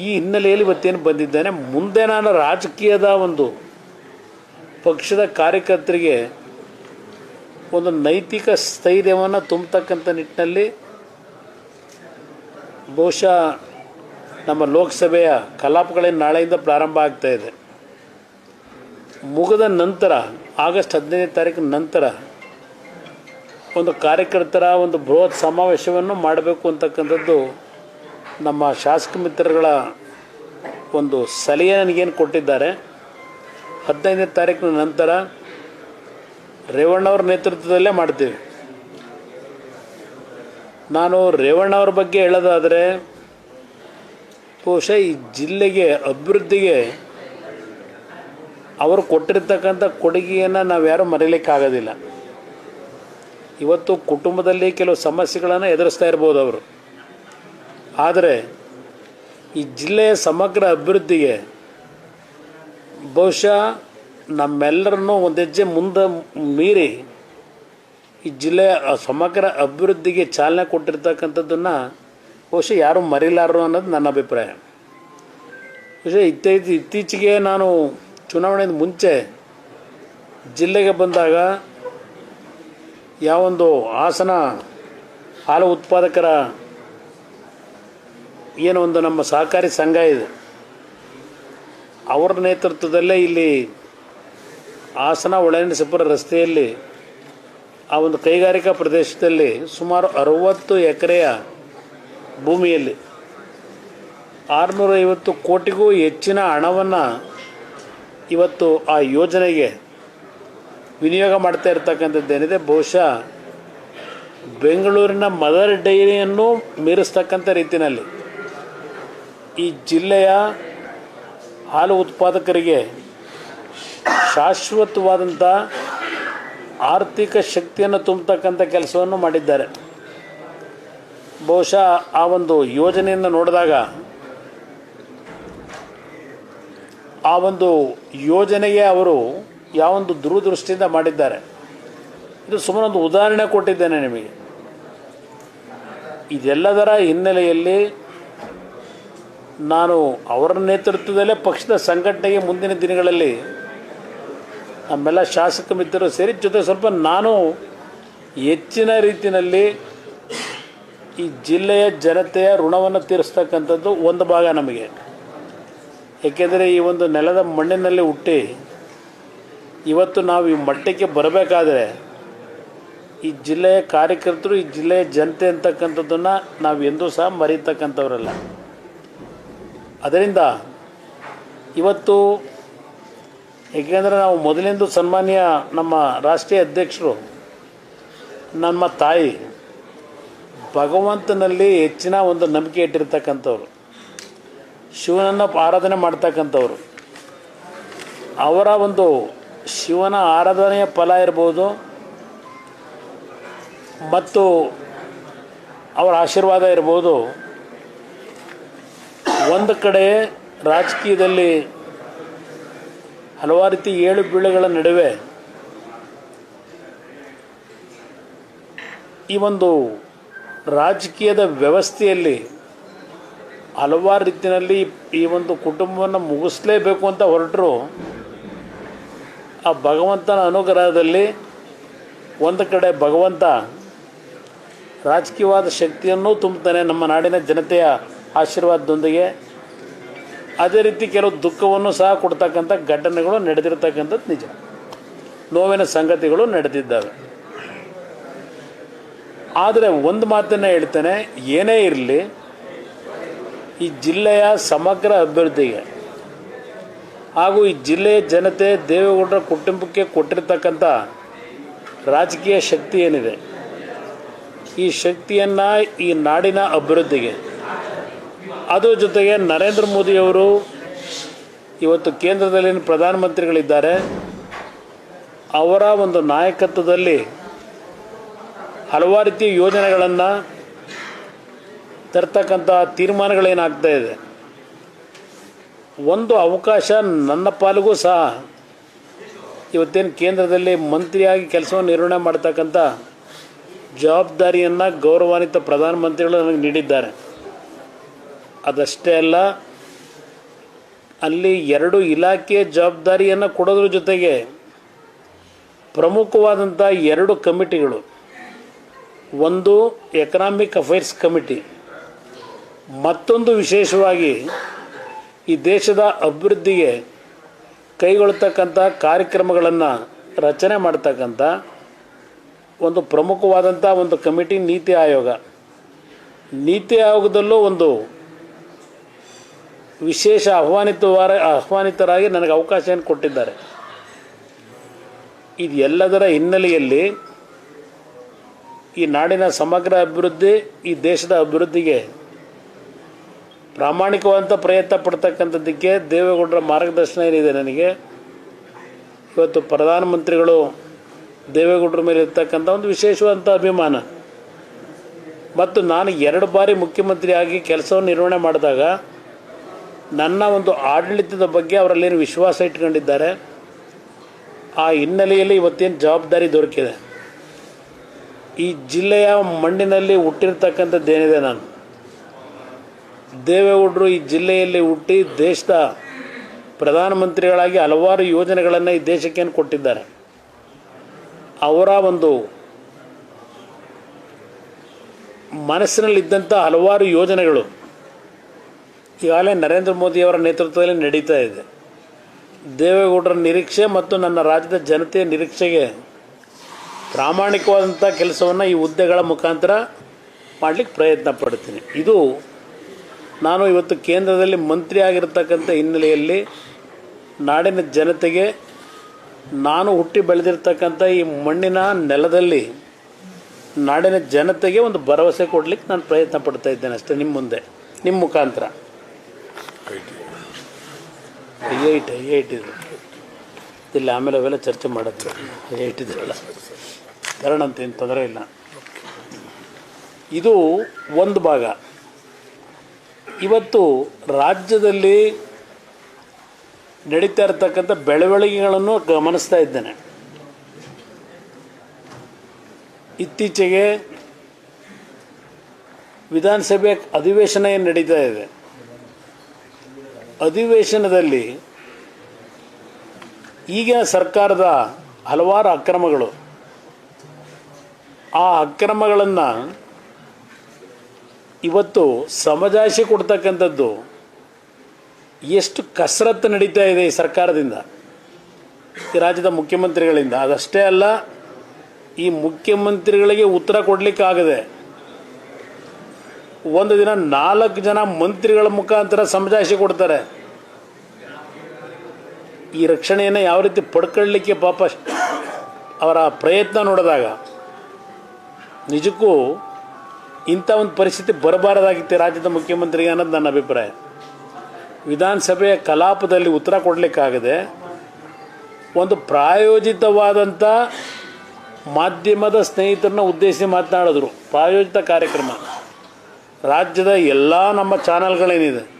ಈ ಹಿನ್ನೆಲೆಯಲ್ಲಿ ಇವತ್ತೇನು ಬಂದಿದ್ದೇನೆ, ಮುಂದೆ ನಾನು ರಾಜಕೀಯದ ಒಂದು ಪಕ್ಷದ ಕಾರ್ಯಕರ್ತರಿಗೆ ಒಂದು ನೈತಿಕ ಸ್ಥೈರ್ಯವನ್ನು ತುಂಬತಕ್ಕಂಥ ನಿಟ್ಟಿನಲ್ಲಿ ಬಹುಶಃ ನಮ್ಮ ಲೋಕಸಭೆಯ ಕಲಾಪಗಳೇನು ನಾಳೆಯಿಂದ ಪ್ರಾರಂಭ ಆಗ್ತಾ ಇದೆ. ಮುಗಿದ ನಂತರ, ಆಗಸ್ಟ್ ಹದಿನೈದನೇ ತಾರೀಕಿನ ನಂತರ ಒಂದು ಕಾರ್ಯಕರ್ತರ ಒಂದು ಬೃಹತ್ ಸಮಾವೇಶವನ್ನು ಮಾಡಬೇಕು ಅಂತಕ್ಕಂಥದ್ದು ನಮ್ಮ ಶಾಸಕ ಮಿತ್ರಗಳ ಒಂದು ಸಲಹೆ ನನಗೇನು ಕೊಟ್ಟಿದ್ದಾರೆ. ಹದಿನೈದನೇ ತಾರೀಕಿನ ನಂತರ ರೇವಣ್ಣವ್ರ ನೇತೃತ್ವದಲ್ಲೇ ಮಾಡ್ತೀವಿ. ನಾನು ರೇವಣ್ಣವ್ರ ಬಗ್ಗೆ ಹೇಳೋದಾದರೆ, ಬಹುಶಃ ಈ ಜಿಲ್ಲೆಗೆ ಅಭಿವೃದ್ಧಿಗೆ ಅವರು ಕೊಟ್ಟಿರ್ತಕ್ಕಂಥ ಕೊಡುಗೆಯನ್ನು ನಾವು ಯಾರೂ ಮರೀಲಿಕ್ಕಾಗೋದಿಲ್ಲ. ಇವತ್ತು ಕುಟುಂಬದಲ್ಲಿ ಕೆಲವು ಸಮಸ್ಯೆಗಳನ್ನು ಎದುರಿಸ್ತಾ ಇರ್ಬೋದು ಅವರು. ಆದರೆ ಈ ಜಿಲ್ಲೆಯ ಸಮಗ್ರ ಅಭಿವೃದ್ಧಿಗೆ ಬಹುಶಃ ನಮ್ಮೆಲ್ಲರನ್ನೂ ಒಂದು ಹೆಜ್ಜೆ ಮುಂದೆ ಮೀರಿ ಈ ಜಿಲ್ಲೆಯ ಸಮಗ್ರ ಅಭಿವೃದ್ಧಿಗೆ ಚಾಲನೆ ಕೊಟ್ಟಿರ್ತಕ್ಕಂಥದ್ದನ್ನು ಬಹುಶಃ ಯಾರೂ ಮರಿಲಾರರು ಅನ್ನೋದು ನನ್ನ ಅಭಿಪ್ರಾಯ. ಬಹುಶಃ ಇತ್ತೀಚೆ ಇತ್ತೀಚೆಗೆ ನಾನು ಚುನಾವಣೆಯಿಂದ ಮುಂಚೆ ಜಿಲ್ಲೆಗೆ ಬಂದಾಗ ಯಾವೊಂದು ಹಾಸನ ಹಾಲು ಉತ್ಪಾದಕರ ಏನೋ ಒಂದು ನಮ್ಮ ಸಹಕಾರಿ ಸಂಘ ಇದೆ. ಅವರ ನೇತೃತ್ವದಲ್ಲೇ ಇಲ್ಲಿ ಹಾಸನ ಒಳೆನಸಿಪುರ ರಸ್ತೆಯಲ್ಲಿ ಆ ಒಂದು ಕೈಗಾರಿಕಾ ಪ್ರದೇಶದಲ್ಲಿ ಸುಮಾರು ಅರವತ್ತು ಎಕರೆಯ ಭೂಮಿಯಲ್ಲಿ ಆರುನೂರೈವತ್ತು ಕೋಟಿಗೂ ಹೆಚ್ಚಿನ ಹಣವನ್ನು ಇವತ್ತು ಆ ಯೋಜನೆಗೆ ವಿನಿಯೋಗ ಮಾಡ್ತಾ ಇರ್ತಕ್ಕಂಥದ್ದೇನಿದೆ ಬಹುಶಃ ಬೆಂಗಳೂರಿನ ಮದರ್ ಡೈರಿಯನ್ನು ಮೀರಿಸ್ತಕ್ಕಂಥ ರೀತಿಯಲ್ಲಿ. ಈ ಜಿಲ್ಲೆಯ ಹಾಲು ಉತ್ಪಾದಕರಿಗೆ ಶಾಶ್ವತವಾದಂಥ ಆರ್ಥಿಕ ಶಕ್ತಿಯನ್ನು ತುಂಬತಕ್ಕಂಥ ಕೆಲಸವನ್ನು ಮಾಡಿದ್ದಾರೆ. ಬಹುಶಃ ಆ ಒಂದು ಯೋಜನೆಯನ್ನು ನೋಡಿದಾಗ ಆ ಒಂದು ಯೋಜನೆಗೆ ಅವರು ಯಾವ ಒಂದು ದೂರದೃಷ್ಟಿಯಿಂದ ಮಾಡಿದ್ದಾರೆ. ಇದು ಸುಮಾರು ಒಂದು ಉದಾಹರಣೆ ಕೊಟ್ಟಿದ್ದೇನೆ ನಿಮಗೆ. ಇದೆಲ್ಲದರ ಹಿನ್ನೆಲೆಯಲ್ಲಿ ನಾನು ಅವರ ನೇತೃತ್ವದಲ್ಲೇ ಪಕ್ಷದ ಸಂಘಟನೆಗೆ ಮುಂದಿನ ದಿನಗಳಲ್ಲಿ ನಮ್ಮೆಲ್ಲ ಶಾಸಕ ಮಿತ್ರರು ಸೇರಿ, ಜೊತೆ ಸ್ವಲ್ಪ ನಾನು ಹೆಚ್ಚಿನ ರೀತಿಯಲ್ಲಿ ಈ ಜಿಲ್ಲೆಯ ಜನತೆಯ ಋಣವನ್ನು ತೀರಿಸ್ತಕ್ಕಂಥದ್ದು ಒಂದು ಭಾಗ ನಮಗೆ. ಏಕೆಂದರೆ ಈ ಒಂದು ನೆಲದ ಮಣ್ಣಿನಲ್ಲಿ ಹುಟ್ಟಿ ಇವತ್ತು ನಾವು ಈ ಮಟ್ಟಕ್ಕೆ ಬರಬೇಕಾದರೆ ಈ ಜಿಲ್ಲೆಯ ಕಾರ್ಯಕರ್ತರು, ಈ ಜಿಲ್ಲೆಯ ಜನತೆ ಅಂತಕ್ಕಂಥದ್ದನ್ನು ನಾವು ಎಂದೂ ಸಹ ಮರೀತಕ್ಕಂಥವ್ರಲ್ಲ ಅದರಿಂದ ಇವತ್ತು ಏಕೆಂದರೆ ನಾವು ಮೊದಲಿಂದ ಸನ್ಮಾನ್ಯ ನಮ್ಮ ರಾಷ್ಟ್ರೀಯ ಅಧ್ಯಕ್ಷರು, ನಮ್ಮ ತಾಯಿ ಭಗವಂತನಲ್ಲಿ ಹೆಚ್ಚಿನ ಒಂದು ನಂಬಿಕೆ ಇಟ್ಟಿರ್ತಕ್ಕಂಥವ್ರು, ಶಿವನನ್ನು ಆರಾಧನೆ ಮಾಡ್ತಕ್ಕಂಥವ್ರು. ಅವರ ಒಂದು ಶಿವನ ಆರಾಧನೆಯ ಫಲ ಇರ್ಬೋದು, ಮತ್ತು ಅವರ ಆಶೀರ್ವಾದ ಇರ್ಬೋದು ಒಂದು ಕಡೆ ರಾಜಕೀಯದಲ್ಲಿ ಹಲವಾರು ರೀತಿ ಏಳು ಬೀಳುಗಳ ನಡುವೆ ಈ ಒಂದು ರಾಜಕೀಯದ ವ್ಯವಸ್ಥೆಯಲ್ಲಿ ಹಲವಾರು ರೀತಿಯಲ್ಲಿ ಈ ಒಂದು ಕುಟುಂಬವನ್ನು ಮುಗಿಸ್ಲೇಬೇಕು ಅಂತ ಹೊರಟರು. ಆ ಭಗವಂತನ ಅನುಗ್ರಹದಲ್ಲಿ ಒಂದು ಕಡೆ ಭಗವಂತ ರಾಜಕೀಯವಾದ ಶಕ್ತಿಯನ್ನು ತುಂಬುತ್ತಾನೆ ನಮ್ಮ ನಾಡಿನ ಜನತೆಯ ಆಶೀರ್ವಾದದೊಂದಿಗೆ ಅದೇ ರೀತಿ ಕೆಲವು ದುಃಖವನ್ನು ಸಹ ಕೊಡ್ತಕ್ಕಂಥ ಘಟನೆಗಳು ನಡೆದಿರ್ತಕ್ಕಂಥದ್ದು ನಿಜ. ನೋವಿನ ಸಂಗತಿಗಳು ನಡೆದಿದ್ದಾವೆ. ಆದರೆ ಒಂದು ಮಾತನ್ನು ಹೇಳ್ತೇನೆ, ಏನೇ ಇರಲಿ, ಈ ಜಿಲ್ಲೆಯ ಸಮಗ್ರ ಅಭಿವೃದ್ಧಿಗೆ ಹಾಗೂ ಈ ಜಿಲ್ಲೆಯ ಜನತೆ ದೇವೇಗೌಡರ ಕುಟುಂಬಕ್ಕೆ ಕೊಟ್ಟಿರ್ತಕ್ಕಂಥ ರಾಜಕೀಯ ಶಕ್ತಿ ಏನಿದೆ, ಈ ಶಕ್ತಿಯನ್ನು ಈ ನಾಡಿನ ಅಭಿವೃದ್ಧಿಗೆ ಅದ್ರ ಜೊತೆಗೆ ನರೇಂದ್ರ ಮೋದಿಯವರು ಇವತ್ತು ಕೇಂದ್ರದಲ್ಲಿನ ಪ್ರಧಾನಮಂತ್ರಿಗಳಿದ್ದಾರೆ. ಅವರ ಒಂದು ನಾಯಕತ್ವದಲ್ಲಿ ಹಲವಾರು ರೀತಿಯ ಯೋಜನೆಗಳನ್ನು ತರ್ತಕ್ಕಂಥ ತೀರ್ಮಾನಗಳೇನಾಗ್ತಾ ಇದೆ. ಒಂದು ಅವಕಾಶ ನನ್ನ ಪಾಲಿಗೂ ಸಹ ಇವತ್ತೇನು ಕೇಂದ್ರದಲ್ಲಿ ಮಂತ್ರಿಯಾಗಿ ಕೆಲಸವನ್ನು ನಿರ್ವಹಣೆ ಮಾಡ್ತಕ್ಕಂಥ ಜವಾಬ್ದಾರಿಯನ್ನು ಗೌರವಾನ್ವಿತ ಪ್ರಧಾನಮಂತ್ರಿಗಳು ನನಗೆ ನೀಡಿದ್ದಾರೆ. ಅದಷ್ಟೇ ಅಲ್ಲ, ಅಲ್ಲಿ ಎರಡು ಇಲಾಖೆಯ ಜವಾಬ್ದಾರಿಯನ್ನು ಕೊಡೋದ್ರ ಜೊತೆಗೆ ಪ್ರಮುಖವಾದಂಥ ಎರಡು ಕಮಿಟಿಗಳು. ಒಂದು ಎಕನಾಮಿಕ್ ಅಫೇರ್ಸ್ ಕಮಿಟಿ ಮತ್ತೊಂದು ವಿಶೇಷವಾಗಿ ಈ ದೇಶದ ಅಭಿವೃದ್ಧಿಗೆ ಕೈಗೊಳ್ತಕ್ಕಂಥ ಕಾರ್ಯಕ್ರಮಗಳನ್ನು ರಚನೆ ಮಾಡ್ತಕ್ಕಂಥ ಒಂದು ಪ್ರಮುಖವಾದಂಥ ಒಂದು ಕಮಿಟಿ ನೀತಿ ಆಯೋಗ. ನೀತಿ ಆಯೋಗದಲ್ಲೂ ಒಂದು ವಿಶೇಷ ಆಹ್ವಾನಿತವಾರ, ಆಹ್ವಾನಿತರಾಗಿ ನನಗೆ ಅವಕಾಶವನ್ನು ಕೊಟ್ಟಿದ್ದಾರೆ. ಇದು ಎಲ್ಲದರ ಹಿನ್ನೆಲೆಯಲ್ಲಿ ಈ ನಾಡಿನ ಸಮಗ್ರ ಅಭಿವೃದ್ಧಿ, ಈ ದೇಶದ ಅಭಿವೃದ್ಧಿಗೆ ಪ್ರಾಮಾಣಿಕವಾದಂಥ ಪ್ರಯತ್ನ ಪಡ್ತಕ್ಕಂಥದ್ದಕ್ಕೆ ದೇವೇಗೌಡರ ಮಾರ್ಗದರ್ಶನ ಏನಿದೆ ನನಗೆ, ಇವತ್ತು ಪ್ರಧಾನಮಂತ್ರಿಗಳು ದೇವೇಗೌಡರ ಮೇಲೆ ಇರ್ತಕ್ಕಂಥ ಒಂದು ವಿಶೇಷವಾದಂಥ ಅಭಿಮಾನ. ಮತ್ತು ನಾನು ಎರಡು ಬಾರಿ ಮುಖ್ಯಮಂತ್ರಿಯಾಗಿ ಕೆಲಸವನ್ನು ನಿರ್ವಹಣೆ ಮಾಡಿದಾಗ ನನ್ನ ಒಂದು ಆಡಳಿತದ ಬಗ್ಗೆ ಅವರಲ್ಲೇನು ವಿಶ್ವಾಸ ಇಟ್ಕೊಂಡಿದ್ದಾರೆ, ಆ ಹಿನ್ನೆಲೆಯಲ್ಲಿ ಇವತ್ತೇನು ಜವಾಬ್ದಾರಿ ದೊರಕಿದೆ. ಈ ಜಿಲ್ಲೆಯ ಮಣ್ಣಿನಲ್ಲಿ ಹುಟ್ಟಿರ್ತಕ್ಕಂಥದ್ದೇನಿದೆ ನಾನು? ದೇವೇಗೌಡರು ಈ ಜಿಲ್ಲೆಯಲ್ಲಿ ಹುಟ್ಟಿ ದೇಶದ ಪ್ರಧಾನಮಂತ್ರಿಗಳಾಗಿ ಹಲವಾರು ಯೋಜನೆಗಳನ್ನು ಈ ದೇಶಕ್ಕೇನು ಕೊಟ್ಟಿದ್ದಾರೆ? ಅವರ ಒಂದು ಮನಸ್ಸಿನಲ್ಲಿದ್ದಂಥ ಹಲವಾರು ಯೋಜನೆಗಳು ಈಗಾಗಲೇ ನರೇಂದ್ರ ಮೋದಿಯವರ ನೇತೃತ್ವದಲ್ಲಿ ನಡೀತಾ ಇದೆ. ದೇವೇಗೌಡರ ನಿರೀಕ್ಷೆ ಮತ್ತು ನನ್ನ ರಾಜ್ಯದ ಜನತೆಯ ನಿರೀಕ್ಷೆಗೆ ಪ್ರಾಮಾಣಿಕವಾದಂಥ ಕೆಲಸವನ್ನು ಈ ಹುದ್ದೆಗಳ ಮುಖಾಂತರ ಮಾಡಲಿಕ್ಕೆ ಪ್ರಯತ್ನ ಪಡ್ತೀನಿ ಇದು ನಾನು ಇವತ್ತು ಕೇಂದ್ರದಲ್ಲಿ ಮಂತ್ರಿ ಆಗಿರ್ತಕ್ಕಂಥ ಹಿನ್ನೆಲೆಯಲ್ಲಿ ನಾಡಿನ ಜನತೆಗೆ ನಾನು ಹುಟ್ಟಿ ಬೆಳೆದಿರ್ತಕ್ಕಂಥ ಈ ಮಣ್ಣಿನ ನೆಲದಲ್ಲಿ ನಾಡಿನ ಜನತೆಗೆ ಒಂದು ಭರವಸೆ ಕೊಡಲಿಕ್ಕೆ ನಾನು ಪ್ರಯತ್ನ ಪಡ್ತಾ ಇದ್ದೇನೆ ಅಷ್ಟೇ, ನಿಮ್ಮ ಮುಂದೆ, ನಿಮ್ಮ ಮುಖಾಂತರ. I I T I I T ಇಲ್ಲಿ ಆಮೇಲೆ ಅವೆಲ್ಲ ಚರ್ಚೆ ಮಾಡುತ್ತೆ ಐ ಐ ಇದೆಲ್ಲ. ಕಾರಣ ಅಂತ ಏನು ತೊಂದರೆ ಇಲ್ಲ. ಇದು ಒಂದು ಭಾಗ. ಇವತ್ತು ರಾಜ್ಯದಲ್ಲಿ ನಡೀತಾ ಇರತಕ್ಕಂಥ ಬೆಳವಣಿಗೆಗಳನ್ನು ಗಮನಿಸ್ತಾ ಇದ್ದೇನೆ. ಇತ್ತೀಚೆಗೆ ವಿಧಾನಸಭೆ ಅಧಿವೇಶನ ಏನು ನಡೀತಾ ಇದೆ. ಅಧಿವೇಶನದಲ್ಲಿ ಈಗಿನ ಸರ್ಕಾರದ ಹಲವಾರು ಅಕ್ರಮಗಳು. ಆ ಅಕ್ರಮಗಳನ್ನು ಇವತ್ತು ಸಮಜಾಯಿಷಿ ಕೊಡ್ತಕ್ಕಂಥದ್ದು ಎಷ್ಟು ಕಸರತ್ತು ನಡೀತಾ ಇದೆ ಈ ಸರ್ಕಾರದಿಂದ. ಈ ರಾಜ್ಯದ ಮುಖ್ಯಮಂತ್ರಿಗಳಿಂದ. ಅದಷ್ಟೇ ಅಲ್ಲ, ಈ ಮುಖ್ಯಮಂತ್ರಿಗಳಿಗೆ ಉತ್ತರ ಕೊಡಲಿಕ್ಕಾಗದೆ ಒಂದು ದಿನ ನಾಲ್ಕು ಜನ ಮಂತ್ರಿಗಳ ಮುಖಾಂತರ ಸಮಜಾಯಿಸಿ ಕೊಡ್ತಾರೆ. ಈ ರಕ್ಷಣೆಯನ್ನು ಯಾವ ರೀತಿ ಪಡ್ಕೊಳ್ಳಿಕ್ಕೆ ಪಾಪ ಅವರ ಪ್ರಯತ್ನ ನೋಡಿದಾಗ ನಿಜಕ್ಕೂ ಇಂಥ ಒಂದು ಪರಿಸ್ಥಿತಿ ಬರಬಾರದಾಗಿತ್ತು ರಾಜ್ಯದ ಮುಖ್ಯಮಂತ್ರಿಗೆ ಅನ್ನೋದು ನನ್ನ ಅಭಿಪ್ರಾಯ. ವಿಧಾನಸಭೆಯ ಕಲಾಪದಲ್ಲಿ ಉತ್ತರ ಕೊಡಲಿಕ್ಕಾಗದೆ ಒಂದು ಪ್ರಾಯೋಜಿತವಾದಂಥ ಮಾಧ್ಯಮದ ಸ್ನೇಹಿತರನ್ನ ಉದ್ದೇಶಿಸಿ ಮಾತನಾಡಿದ್ರು. ಪ್ರಾಯೋಜಿತ ಕಾರ್ಯಕ್ರಮ. ರಾಜ್ಯದ ಎಲ್ಲ ನಮ್ಮ ಚಾನಲ್ಗಳೇನಿದೆ